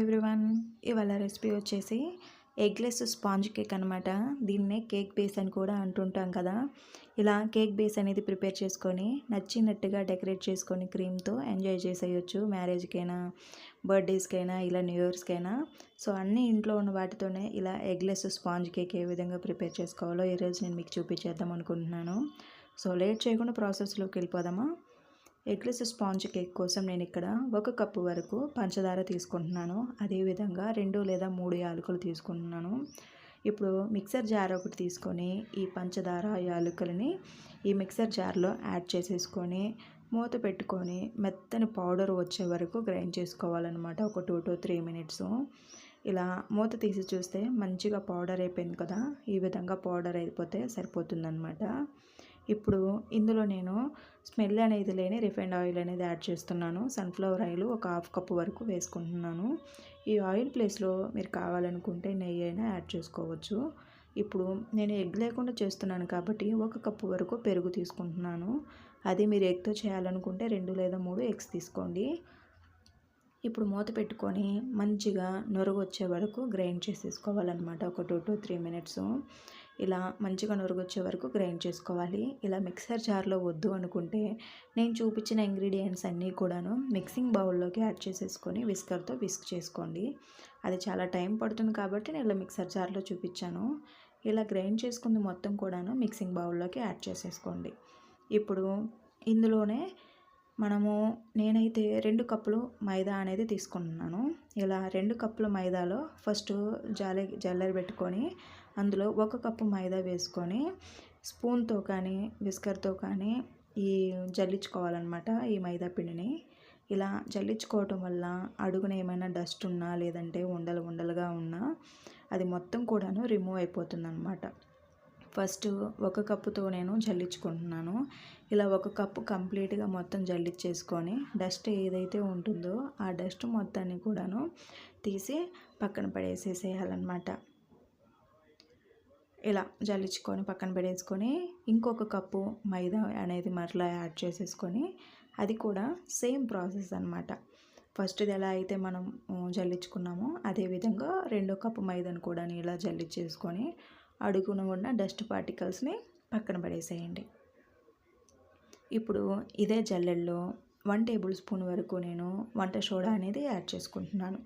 Everyone ఇవాళ recipe వచ్చేసి eggless sponge cake అనమాట దీన్నే కేక్ బేస్ అని కూడా అంటుంటాం కదా. ఇలా కేక్ బేస్ అనేది ప్రిపేర్ చేసుకొని నచ్చినట్టుగా డెకరేట్ చేసుకొని క్రీమ్తో ఎంజాయ్ చేసేయచ్చు మ్యారేజ్కైనా బర్త్డేస్కైనా ఇలా న్యూ ఇయర్స్కైనా సో అన్ని ఇంట్లో ఉన్న వాటితోనే ఇలా ఎగ్లెస్ స్పాంజ్ కేక్ ఏ విధంగా ప్రిపేర్ చేసుకోవాలో ఈరోజు నేను మీకు చూపించేద్దాం అనుకుంటున్నాను. సో లేట్ చేయకుండా ప్రాసెస్లోకి వెళ్ళిపోదామా? ఎగ్లెస్ స్పాంజ్ కేక్ కోసం నేను ఇక్కడ ఒక కప్పు వరకు పంచదార తీసుకుంటున్నాను. అదేవిధంగా రెండు లేదా మూడు యాలకులు తీసుకుంటున్నాను. ఇప్పుడు మిక్సర్ జార్ ఒకటి తీసుకొని ఈ పంచదార యాలకులని ఈ మిక్సర్ జార్లో యాడ్ చేసేసుకొని మూత పెట్టుకొని మెత్తని పౌడర్ వచ్చే వరకు గ్రైండ్ చేసుకోవాలన్నమాట. ఒక టూ టు త్రీ మినిట్స్. ఇలా మూత తీసి చూస్తే మంచిగా పౌడర్ అయిపోయింది కదా? ఈ విధంగా పౌడర్ అయిపోతే సరిపోతుందన్నమాట. ఇప్పుడు ఇందులో నేను స్మెల్ అనేది లేని రిఫైండ్ ఆయిల్ అనేది యాడ్ చేస్తున్నాను. సన్ఫ్లవర్ ఆయిల్ ఒక హాఫ్ కప్ వరకు వేసుకుంటున్నాను. ఈ ఆయిల్ ప్లేస్లో మీరు కావాలనుకుంటే నెయ్యి అయినా యాడ్ చేసుకోవచ్చు. ఇప్పుడు నేను ఎగ్ లేకుండా చేస్తున్నాను కాబట్టి ఒక కప్పు వరకు పెరుగు తీసుకుంటున్నాను. అది మీరు ఎగ్తో చేయాలనుకుంటే రెండు లేదా మూడు ఎగ్స్ తీసుకోండి. ఇప్పుడు మూత పెట్టుకొని మంచిగా నొరగొచ్చే వచ్చే వరకు గ్రైండ్ చేసేసుకోవాలన్నమాట. ఒక టూ టు త్రీ మినిట్స్. ఇలా మంచిగా నొరగొచ్చే వరకు గ్రైండ్ చేసుకోవాలి. ఇలా మిక్సర్ జార్లో వద్దు అనుకుంటే నేను చూపించిన ఇంగ్రీడియంట్స్ అన్నీ కూడాను మిక్సింగ్ బౌల్లోకి యాడ్ చేసేసుకొని విస్కర్తో విస్క్ చేసుకోండి. అది చాలా టైం పడుతుంది కాబట్టి నేను ఇలా మిక్సర్ జార్లో చూపించాను. ఇలా గ్రైండ్ చేసుకుంది మొత్తం కూడాను మిక్సింగ్ బౌల్లోకి యాడ్ చేసేసుకోండి. ఇప్పుడు ఇందులోనే మనము నేనైతే రెండు కప్పులు మైదా అనేది తీసుకుంటున్నాను ఇలా రెండు కప్పుల మైదాలో ఫస్ట్ జాలి జల్లరి పెట్టుకొని అందులో ఒక కప్పు మైదా వేసుకొని స్పూన్తో కానీ విస్కర్తో కానీ ఈ జల్లించుకోవాలన్నమాట ఈ మైదా పిండిని. ఇలా జల్లించుకోవటం వల్ల అడుగున ఏమైనా డస్ట్ ఉన్నా లేదంటే ఉండలు ఉండలుగా ఉన్నా అది మొత్తం కూడాను రిమూవ్ అయిపోతుంది అనమాట ఫస్ట్ ఒక కప్పుతో నేను జల్లించుకుంటున్నాను. ఇలా ఒక కప్పు కంప్లీట్గా మొత్తం జల్లించేసుకొని డస్ట్ ఏదైతే ఉంటుందో ఆ డస్ట్ మొత్తాన్ని కూడాను తీసి పక్కన పడేసేసేయాలన్నమాట. ఇలా జల్లించుకొని పక్కన పెట్టేసుకొని ఇంకొక కప్పు మైదా అనేది మరలా యాడ్ చేసేసుకొని అది కూడా సేమ్ ప్రాసెస్ అనమాట ఫస్ట్ది ఎలా అయితే మనం జల్లించుకున్నామో అదేవిధంగా రెండో కప్పు మైదాను కూడా ఇలా జల్లించేసుకొని అడుగున ఉన్న డస్ట్ పార్టికల్స్ని పక్కన పడేసేయండి. ఇప్పుడు ఇదే జల్లెల్లో వన్ టేబుల్ స్పూన్ వరకు నేను వంట సోడా అనేది యాడ్ చేసుకుంటున్నాను.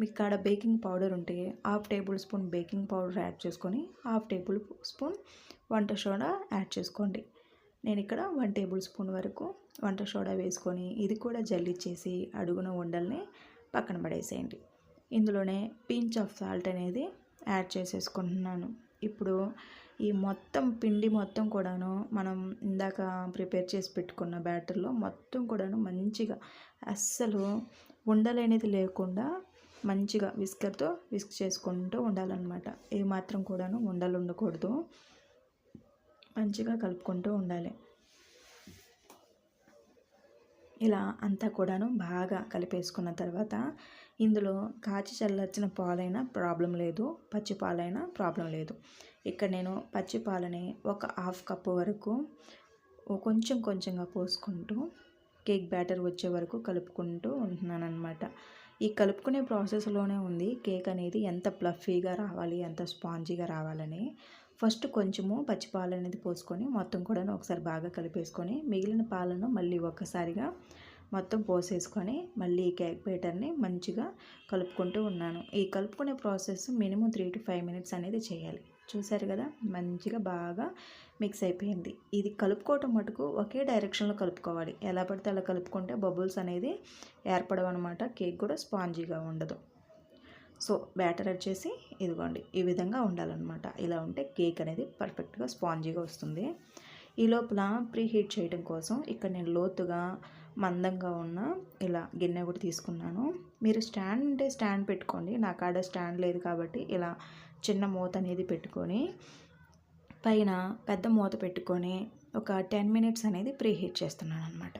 మీ కాడ బేకింగ్ పౌడర్ ఉంటే half tablespoon baking powder add చేసుకొని హాఫ్ టేబుల్ స్పూన్ వంట సోడా యాడ్ చేసుకోండి. నేను ఇక్కడ వన్ టేబుల్ స్పూన్ వరకు వంట సోడా వేసుకొని ఇది కూడా జల్లిచ్చేసి అడుగున ఉండల్ని పక్కన పడేసేయండి. ఇందులోనే పించ్ ఆఫ్ సాల్ట్ అనేది యాడ్ చేసేసుకుంటున్నాను. ఇప్పుడు ఈ మొత్తం పిండి మొత్తం కూడాను మనం ఇందాక ప్రిపేర్ చేసి పెట్టుకున్న బ్యాటర్లో మొత్తం కూడాను మంచిగా అస్సలు ఉండలేనిది లేకుండా మంచిగా విస్కర్తో విస్క్ చేసుకుంటూ ఉండాలన్నమాట. ఏ మాత్రం కూడాను ఉండలు ఉండకూడదు. మంచిగా కలుపుకుంటూ ఉండాలి. ఇలా అంతా కూడాను బాగా కలిపేసుకున్న తర్వాత ఇందులో కాచి చల్లార్చిన పాలైనా ప్రాబ్లం లేదు పచ్చి పాలైనా ప్రాబ్లం లేదు. ఇక్కడ నేను పచ్చి పాలని ఒక హాఫ్ కప్పు వరకు కొంచెం కొంచెంగా పోసుకుంటూ కేక్ బ్యాటర్ వచ్చే వరకు కలుపుకుంటూ ఉంటున్నాను అనమాట ఈ కలుపుకునే ప్రాసెస్లోనే ఉంది కేక్ అనేది ఎంత ప్లఫీగా రావాలి ఎంత స్పాంజీగా రావాలని. ఫస్ట్ కొంచెము పచ్చి పాలు అనేది పోసుకొని మొత్తం కూడా ఒకసారి బాగా కలిపేసుకొని మిగిలిన పాలను మళ్ళీ ఒక్కసారిగా మొత్తం పోసేసుకొని మళ్ళీ ఈ కేక్ బ్యాటర్ని మంచిగా కలుపుకుంటూ ఉన్నాను. ఈ కలుపుకునే process minimum three to five minutes అనేది చేయాలి. చూసారు కదా మంచిగా బాగా మిక్స్ అయిపోయింది. ఇది కలుపుకోవటం మటుకు ఒకే డైరెక్షన్లో కలుపుకోవాలి. ఎలా పడితే అలా కలుపుకుంటే బబుల్స్ అనేది ఏర్పడవన్నమాట కేక్ కూడా స్పాంజీగా ఉండదు. సో బ్యాటర్ వచ్చేసి ఇదిగోండి ఈ విధంగా ఉండాలన్నమాట. ఇలా ఉంటే కేక్ అనేది పర్ఫెక్ట్గా స్పాంజీగా వస్తుంది. ఈ లోపల ప్రీ హీట్ చేయడం కోసం ఇక్కడ నేను లోతుగా మందంగా ఉన్న ఇలా గిన్నె కూడా తీసుకున్నాను. మీరు స్టాండ్ ఉంటే స్టాండ్ పెట్టుకోండి. నా కాడ స్టాండ్ లేదు కాబట్టి ఇలా చిన్న మూత అనేది పెట్టుకొని పైన పెద్ద మూత పెట్టుకొని ఒక టెన్ మినిట్స్ అనేది ప్రీ హీట్ చేస్తున్నాను అనమాట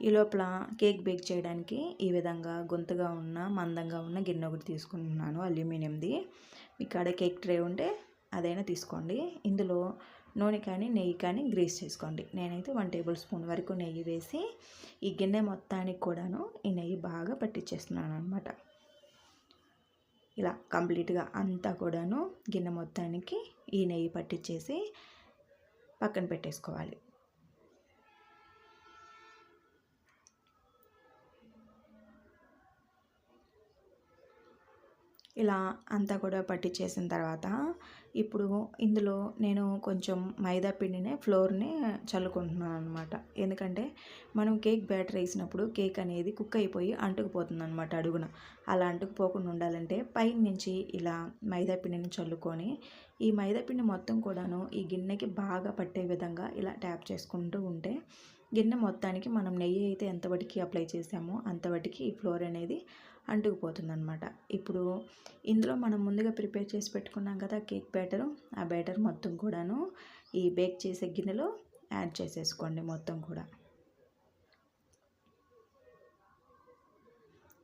ఈ లోపల కేక్ బేక్ చేయడానికి ఈ విధంగా గొంతుగా ఉన్న మందంగా ఉన్న గిన్నె ఒకటి తీసుకుంటున్నాను అల్యూమినియంది. మీ కాడ కేక్ ట్రే ఉంటే అదైనా తీసుకోండి. ఇందులో నూనె కానీ నెయ్యి కానీ గ్రీస్ చేసుకోండి. నేనైతే వన్ టేబుల్ స్పూన్ వరకు నెయ్యి వేసి ఈ గిన్నె మొత్తానికి కూడాను ఈ నెయ్యి బాగా పట్టించేస్తున్నాను అనమాట ఇలా కంప్లీట్గా అంతా కూడాను గిన్నె మొత్తానికి ఈ నెయ్యి పట్టించేసి పక్కన పెట్టేసుకోవాలి. ఇలా అంతా కూడా పట్టించేసిన తర్వాత ఇప్పుడు ఇందులో నేను కొంచెం మైదా పిండిని ఫ్లోర్ని చల్లుకుంటున్నాను అనమాట ఎందుకంటే మనం కేక్ బ్యాటర్ వేసినప్పుడు కేక్ అనేది కుక్ అయిపోయి అంటుకుపోతుంది అనమాట అడుగున. అలా అంటుకుపోకుండా ఉండాలంటే పై నుంచి ఇలా మైదా పిండిని చల్లుకొని ఈ మైదా పిండి మొత్తం కూడాను ఈ గిన్నెకి బాగా పట్టే విధంగా ఇలా ట్యాప్ చేసుకుంటూ ఉంటే గిన్నె మొత్తానికి మనం నెయ్యి అయితే ఎంతవరకు అప్లై చేసామో అంతవరకు ఈ ఫ్లోర్ అనేది అంటుకుపోతుందనమాట ఇప్పుడు ఇందులో మనం ముందుగా ప్రిపేర్ చేసి పెట్టుకున్నాం కదా కేక్ బ్యాటర్. ఆ బ్యాటర్ మొత్తం కూడాను ఈ బేక్ చేసే గిన్నెలో యాడ్ చేసేసుకోండి మొత్తం కూడా.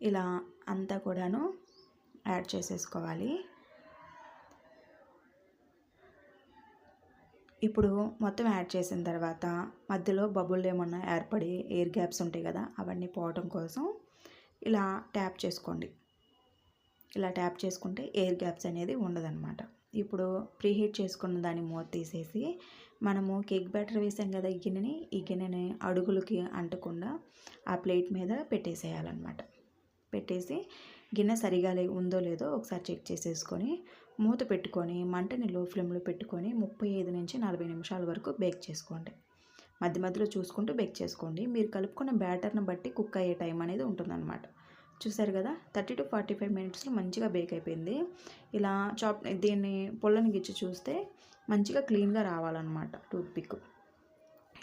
ఇలా అంతా కూడాను యాడ్ చేసేసుకోవాలి. ఇప్పుడు మొత్తం యాడ్ చేసిన తర్వాత మధ్యలో బబుల్ ఏమన్నా ఏర్పడి ఎయిర్ గ్యాప్స్ ఉంటాయి కదా అవన్నీ పోవటం కోసం ఇలా ట్యాప్ చేసుకోండి. ఇలా ట్యాప్ చేసుకుంటే ఎయిర్ గ్యాప్స్ అనేది ఉండదన్నమాట. ఇప్పుడు ప్రీహీట్ చేసుకున్న దాన్ని మూత తీసేసి మనము కేక్ బ్యాటర్ వేసాం కదా ఈ గిన్నెని ఈ గిన్నెని అడుగులకి అంటకుండా ఆ ప్లేట్ మీద పెట్టేసేయాలన్నమాట. పెట్టేసి గిన్నె సరిగా ఉందో లేదో ఒకసారి చెక్ చేసేసుకొని మూత పెట్టుకొని మంటని లో ఫ్లేమ్లో పెట్టుకొని ముప్పై ఐదు నుంచి నలభై నిమిషాల వరకు బేక్ చేసుకోండి. మధ్య మధ్యలో చూసుకుంటూ బేక్ చేసుకోండి. మీరు కలుపుకున్న బ్యాటర్ని బట్టి కుక్ అయ్యే టైం అనేది ఉంటుందన్నమాట. చూసారు కదా? థర్టీ టు ఫార్టీ ఫైవ్ మినిట్స్లో మంచిగా బేక్ అయిపోయింది. ఇలా చాప్ దీన్ని పొల్లని గిచ్చి చూస్తే మంచిగా క్లీన్గా రావాలన్నమాట టూత్ పిక్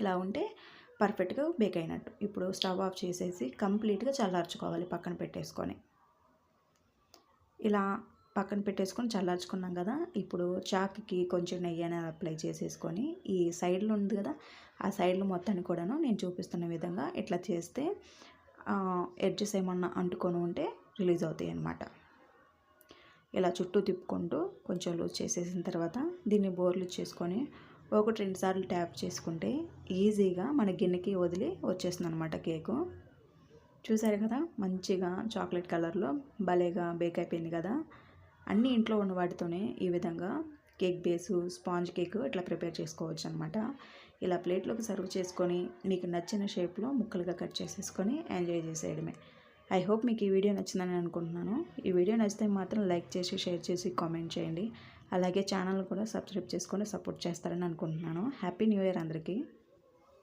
ఇలా ఉంటే పర్ఫెక్ట్గా బేక్ అయినట్టు. ఇప్పుడు స్టవ్ ఆఫ్ చేసేసి కంప్లీట్గా చల్లార్చుకోవాలి పక్కన పెట్టేసుకొని. ఇలా పక్కన పెట్టేసుకొని చల్లార్చుకున్నాం కదా ఇప్పుడు చాక్కి కొంచెం నెయ్యి అనేది అప్లై చేసేసుకొని ఈ సైడ్లో ఉంది కదా ఆ సైడ్లో మొత్తాన్ని కూడాను నేను చూపిస్తున్న విధంగా ఇట్లా చేస్తే ఎడ్జెస్ ఏమన్నా అంటుకొని ఉంటే రిలీజ్ అవుతాయి అన్నమాట. ఇలా చుట్టూ తిప్పుకుంటూ కొంచెం లూజ్ చేసేసిన తర్వాత దీన్ని బోర్లు చేసుకొని ఒకటి రెండు సార్లు ట్యాప్ చేసుకుంటే ఈజీగా మన గిన్నెకి వదిలి వచ్చేస్తుంది అనమాట కేకు. చూసారు కదా మంచిగా చాక్లెట్ కలర్లో భలేగా బేక్ అయిపోయింది కదా. అన్ని ఇంట్లో ఉన్న వాటితోనే ఈ విధంగా కేక్ బేసు స్పాంజ్ కేక్ ఇట్లా ప్రిపేర్ చేసుకోవచ్చు అనమాట ఇలా ప్లేట్లోకి సర్వ్ చేసుకొని మీకు నచ్చిన షేప్లో ముక్కలుగా కట్ చేసేసుకొని ఎంజాయ్ చేసేయడమే. ఐ హోప్ మీకు ఈ వీడియో నచ్చిందని అనుకుంటున్నాను. ఈ వీడియో నచ్చితే మాత్రం లైక్ చేసి షేర్ చేసి కామెంట్ చేయండి. అలాగే ఛానల్ కూడా సబ్స్క్రైబ్ చేసుకొని సపోర్ట్ చేస్తారని అనుకుంటున్నాను. హ్యాపీ న్యూ ఇయర్ అందరికీ.